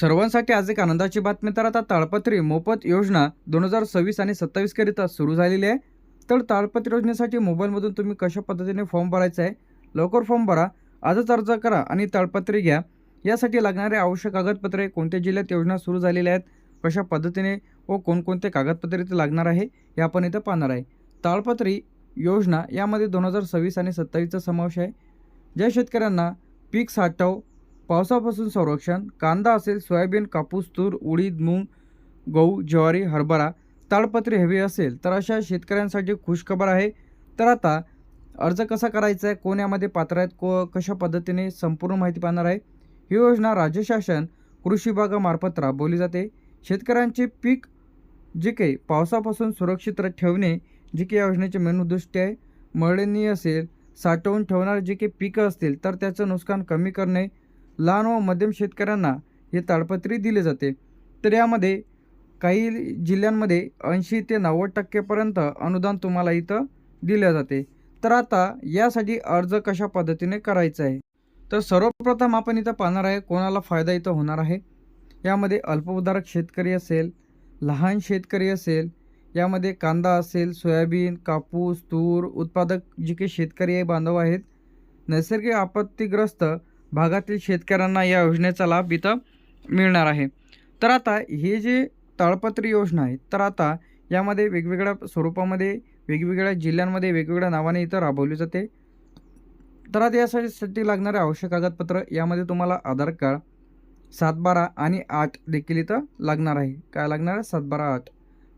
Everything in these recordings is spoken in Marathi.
सर्वांसाठी आज एक आनंदाची बातमी तर आता ताळपत्री मोफत योजना दोन हजार सव्वीस आणि सत्तावीस करिता सुरू झालेली आहे. तर ताळपत्री योजनेसाठी मोबाईलमधून तुम्ही कशा पद्धतीने फॉर्म भरायचा आहे? लवकर फॉर्म भरा. आजच अर्ज करा आणि ताळपत्री घ्या. यासाठी लागणारे आवश्यक कागदपत्रे कोणत्या जिल्ह्यात योजना सुरू झालेल्या आहेत? कशा पद्धतीने व कोणकोणते कागदपत्रे इथे लागणार आहे? हे आपण इथं पाहणार आहे. ताळपत्री योजना यामध्ये दोन हजार सव्वीस आणि सत्तावीसचा समावेश आहे. ज्या शेतकऱ्यांना पीक साठव पावसापासून संरक्षण कांदा असेल सोयाबीन कापूस तूर उडीद मूग गहू ज्वारी हरभरा ताडपत्री हवी असेल तर अशा शेतकऱ्यांसाठी खुशखबर आहे. तर आता अर्ज कसा करायचा आहे कोण यामध्ये पात्र आहेत को कशा पद्धतीने संपूर्ण माहिती पाहणार आहे ही योजना राज्य शासन कृषी विभागामार्फत राबवली जाते. शेतकऱ्यांचे पीक जे काही पावसापासून सुरक्षित ठेवणे जे काही या योजनेचे मेन उद्दिष्ट आहे मळणी असेल साठवून ठेवणारे जे काही पिकं असतील तर त्याचं नुकसान कमी करणे लहान व मध्यम शेतकऱ्यांना हे ताडपत्री दिले जाते. तर यामध्ये काही जिल्ह्यांमध्ये ऐंशी ते नव्वद टक्केपर्यंत अनुदान तुम्हाला इथं दिले जाते. तर आता यासाठी अर्ज कशा पद्धतीने करायचा आहे? तर सर्वप्रथम आपण इथं पाहणार आहे कोणाला फायदा इथं होणार आहे. यामध्ये अल्पउधारक शेतकरी असेल लहान शेतकरी असेल यामध्ये कांदा असेल सोयाबीन कापूस तूर उत्पादक जे काही शेतकरी बांधव आहेत नैसर्गिक आपत्तीग्रस्त भागातील शेतकऱ्यांना या योजनेचा लाभ इथं मिळणार आहे. तर आता हे जे ताळपत्री योजना आहे तर आता यामध्ये वेगवेगळ्या स्वरूपामध्ये वेगवेगळ्या जिल्ह्यांमध्ये वेगवेगळ्या नावाने इथं राबवली जाते. तर आता यासाठी लागणारे आवश्यक कागदपत्र यामध्ये तुम्हाला आधार कार्ड सातबारा आणि आठ देखील इथं लागणार आहे. काय लागणार? आहे सातबारा आठ.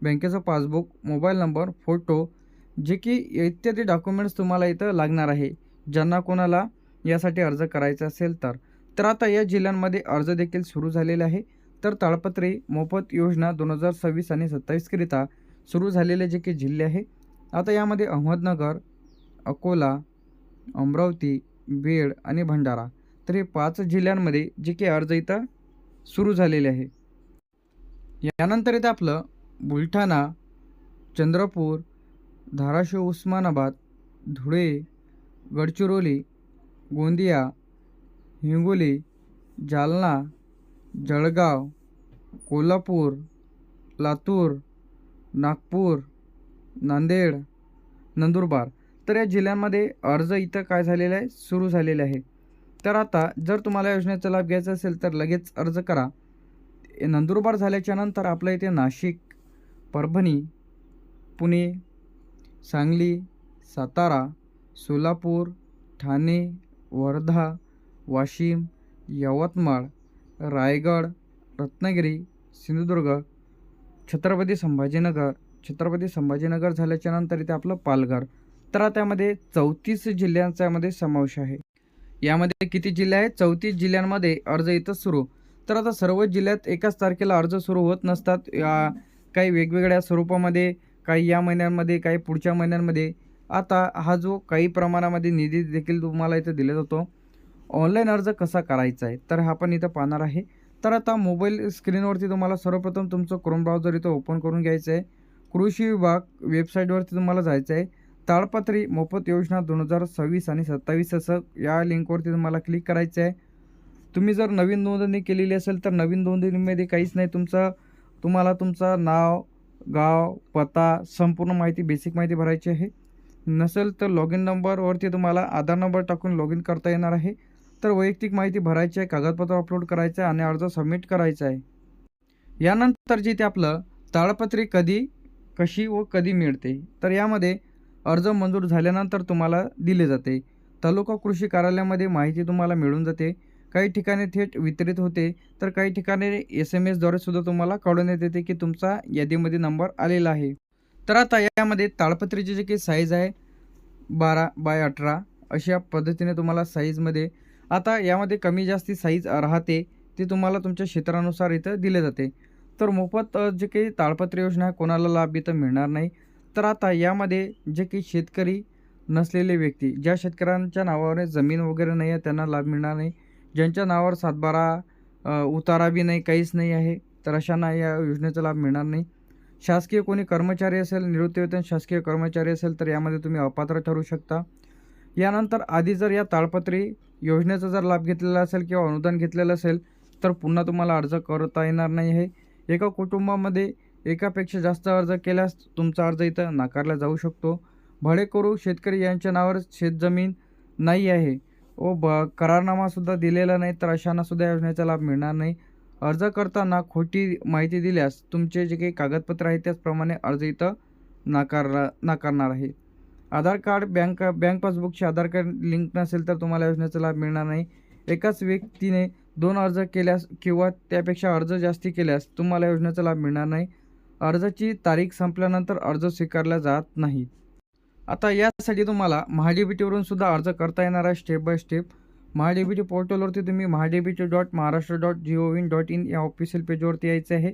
बँकेचं पासबुक मोबाईल नंबर फोटो जे की इत्यादी डॉक्युमेंट्स तुम्हाला इथं लागणार आहे. ज्यांना कोणाला यासाठी अर्ज करायचा असेल तर. तर आता या जिल्ह्यांमध्ये अर्ज देखील सुरू झालेले आहे. तर ताळपत्री मोफत योजना दोन हजार सव्वीस आणि सत्तावीसकरिता सुरू झालेले जे काही जिल्हे आहे आता यामध्ये अहमदनगर अकोला अमरावती बीड आणि भंडारा. तर हे पाच जिल्ह्यांमध्ये जे काही अर्ज इथं सुरू झालेले आहे. यानंतर येतं आपलं बुलढाणा चंद्रपूर धाराशिव उस्मानाबाद धुळे गडचिरोली गोंदिया हिंगोली जालना जळगाव कोल्हापूर लातूर नागपूर नांदेड नंदुरबार. तर या जिल्ह्यांमध्ये अर्ज इथं काय झालेलं आहे? सुरू झालेले आहे. तर आता जर तुम्हाला योजनेचा लाभ घ्यायचा असेल तर लगेच अर्ज करा. नंदुरबार झाल्याच्यानंतर आपल्या इथे नाशिक परभणी पुणे सांगली सातारा सोलापूर ठाणे वर्धा वाशिम यवतमाळ रायगड रत्नागिरी सिंधुदुर्ग छत्रपती संभाजीनगर. छत्रपती संभाजीनगर झाल्याच्यानंतर इथे आपलं पालघर. तर त्यामध्ये चौतीस जिल्ह्यांचा यामध्ये समावेश आहे. यामध्ये किती जिल्हे आहेत? चौतीस जिल्ह्यांमध्ये अर्ज इथं सुरू. तर आता सर्व जिल्ह्यात एकाच तारखेला अर्ज सुरू होत नसतात. काही वेगवेगळ्या स्वरूपामध्ये काही या महिन्यांमध्ये काही पुढच्या महिन्यांमध्ये आता हा जो काही प्रमाणामध्ये निधी देखील तुम्हाला इथं दिला जातो ऑनलाईन अर्ज कसा करायचा आहे? तर हा पण इथं पाहणार आहे. तर आता मोबाईल स्क्रीनवरती तुम्हाला सर्वप्रथम तुमचं क्रोम ब्राउझर इथं ओपन करून घ्यायचं आहे. कृषी विभाग वेबसाईटवरती तुम्हाला जायचं आहे. ताळपत्री मोफत योजना दोन हजार सव्वीस आणि सत्तावीस असं या लिंकवरती तुम्हाला क्लिक करायचं आहे. तुम्ही जर नवीन नोंदणी केलेली असेल तर नवीन नोंदणीमध्ये काहीच नाही. तुमचं तुम्हाला तुमचं नाव गाव पत्ता संपूर्ण माहिती बेसिक माहिती भरायची आहे. नसेल तर लॉग इन नंबरवरती तुम्हाला आधार नंबर टाकून लॉग इन करता येणार आहे. तर वैयक्तिक माहिती भरायची आहे कागदपत्र अपलोड करायचं आहे आणि अर्ज सबमिट करायचा आहे. यानंतर जे ते आपलं ताळपत्री कधी कशी व कधी मिळते तर यामध्ये अर्ज मंजूर झाल्यानंतर तुम्हाला दिले जाते. तालुका कृषी कार्यालयामध्ये माहिती तुम्हाला मिळून जाते. काही ठिकाणी थेट वितरित होते तर काही ठिकाणी एस एम एसद्वारे सुद्धा तुम्हाला कळवण्यात येते की तुमचा यादीमध्ये नंबर आलेला आहे. तर आता यामध्ये ताळपत्रीचे जे काही साईज आहे बारा बाय अठरा अशा पद्धतीने तुम्हाला साईजमध्ये आता यामध्ये कमी जास्ती साईज राहते ती तुम्हाला तुमच्या क्षेत्रानुसार इथं दिले जाते. तर मोफत जे काही ताळपत्री योजना आहे कोणाला लाभ इथं मिळणार नाही. तर आता यामध्ये जे काही शेतकरी नसलेले व्यक्ती ज्या शेतकऱ्यांच्या नावावर जमीन वगैरे नाही आहे त्यांना लाभ मिळणार नाही. ज्यांच्या नावावर सातबारा उतारा बी नाही काहीच नाही आहे तर अशांना या योजनेचा लाभ मिळणार नाही. शासकीय कोणी कर्मचारी असेल निवृत्तीवेतन शासकीय कर्मचारी असेल तर यामध्ये तुम्ही अपात्र ठरू शकता. यानंतर आधी जर या ताळपत्री योजनेचा जर लाभ घेतलेला असेल किंवा अनुदान घेतलेलं असेल तर पुन्हा तुम्हाला अर्ज करता येणार नाही आहे एका कुटुंबामध्ये एकापेक्षा जास्त अर्ज केल्यास तुमचा अर्ज इथं नाकारला जाऊ शकतो. भाडेकरू शेतकरी यांच्या नावावर शेतजमीन नाही आहे. व ब करारनामासुद्धा दिलेला नाही तर अशांनासुद्धा या योजनेचा लाभ मिळणार नाही. अर्ज करताना खोटी माहिती दिल्यास तुमचे जे काही कागदपत्र आहेत त्याचप्रमाणे अर्ज इथं नाकारला नाकारणार आहे. आधार कार्ड बँक बँक पासबुकशी आधार कार्ड लिंक नसेल तर तुम्हाला योजनेचा लाभ मिळणार नाही. एकाच व्यक्तीने दोन अर्ज केल्यास किंवा त्यापेक्षा अर्ज जास्ती केल्यास तुम्हाला योजनेचा लाभ मिळणार नाही. अर्जाची तारीख संपल्यानंतर अर्ज स्वीकारला जात नाही. आता यासाठी तुम्हाला महाडीबीटीवरून सुद्धा अर्ज करता येणार आहे स्टेप बाय स्टेप. महाडीबीटी पोर्टलवरती तुम्ही MahaDBT dot Maharashtra dot G O in dot in या ऑफिशियल पेजवरती यायचं आहे.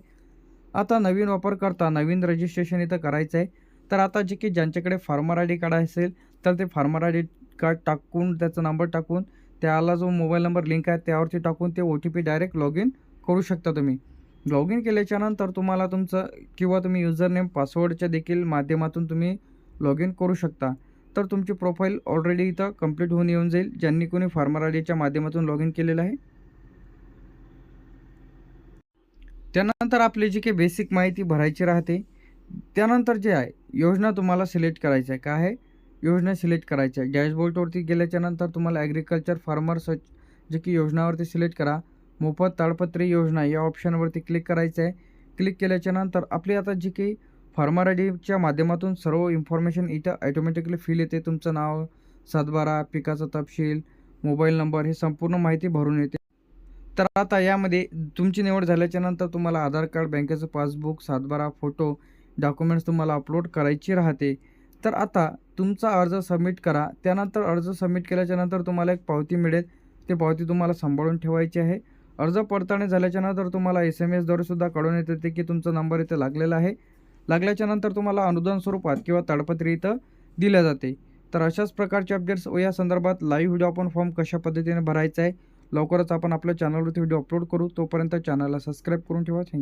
आता नवीन वापरकर्ता नवीन रजिस्ट्रेशन इथं करायचं आहे. तर आता जे की ज्यांच्याकडे फार्मर आय डी कार्ड असेल तर ते फार्मर आय डी कार्ड टाकून त्याचा नंबर टाकून त्याला जो मोबाईल नंबर लिंक आहे त्यावरती टाकून ते O T P direct log in करू शकता तुम्ही. लॉग इन केल्याच्यानंतर तुम्हाला तुमचं किंवा तुम्ही युजर नेम पासवर्डच्या देखील माध्यमातून तुम्ही लॉग इन करू शकता. तर तुमची प्रोफाईल ऑलरेडी इथं कंप्लीट होऊन येऊन जाईल ज्यांनी कोणी फार्मर आय डीच्या माध्यमातून लॉग इन केलेलं आहे. त्यानंतर आपली जी काही बेसिक माहिती भरायची राहते त्यानंतर जे आहे योजना तुम्हाला सिलेक्ट करायचं आहे. काय आहे? योजना सिलेक्ट करायची आहे. डॅशबोर्डवरती गेल्याच्यानंतर तुम्हाला ॲग्रिकल्चर फार्मर सर्च जे की योजनावरती सिलेक्ट करा. मोफत ताडपत्री योजना या ऑप्शनवरती क्लिक करायचं आहे. क्लिक केल्याच्यानंतर आपली आता जी काही फार्मर आय डीच्या माध्यमातून सर्व इन्फॉर्मेशन इथं ॲटोमॅटिकली फिल येते. तुमचं नाव सातबारा पिकाचा तपशील मोबाईल नंबर हे संपूर्ण माहिती भरून येते. तर आता यामध्ये तुमची निवड झाल्याच्यानंतर तुम्हाला आधार कार्ड बँकेचं पासबुक सातबारा फोटो डॉक्युमेंट्स तुम्हाला अपलोड करायची राहते. तर आता तुमचा अर्ज सबमिट करा. त्यानंतर अर्ज सबमिट केल्याच्यानंतर तुम्हाला एक पावती मिळेल. ते पावती तुम्हाला सांभाळून ठेवायची आहे. अर्ज पडताळणी झाल्याच्यानंतर तुम्हाला एस एम एसद्वारे सुद्धा कळवण्यात येते की तुमचा नंबर इथे लागलेला आहे. लागल्याच्यानंतर तुम्हाला अनुदान स्वरूपात किंवा ताडपत्री इथं दिल्या जाते. तर अशाच प्रकारचे अपडेट्स व या संदर्भात लाईव्ह व्हिडिओ आपण फॉर्म कशा पद्धतीने भरायचा आहे लवकरच आपण आपल्या चॅनलवरती व्हिडिओ अपलोड करू. तोपर्यंत चॅनलला सबस्क्राईब करून ठेवा. थँक्यू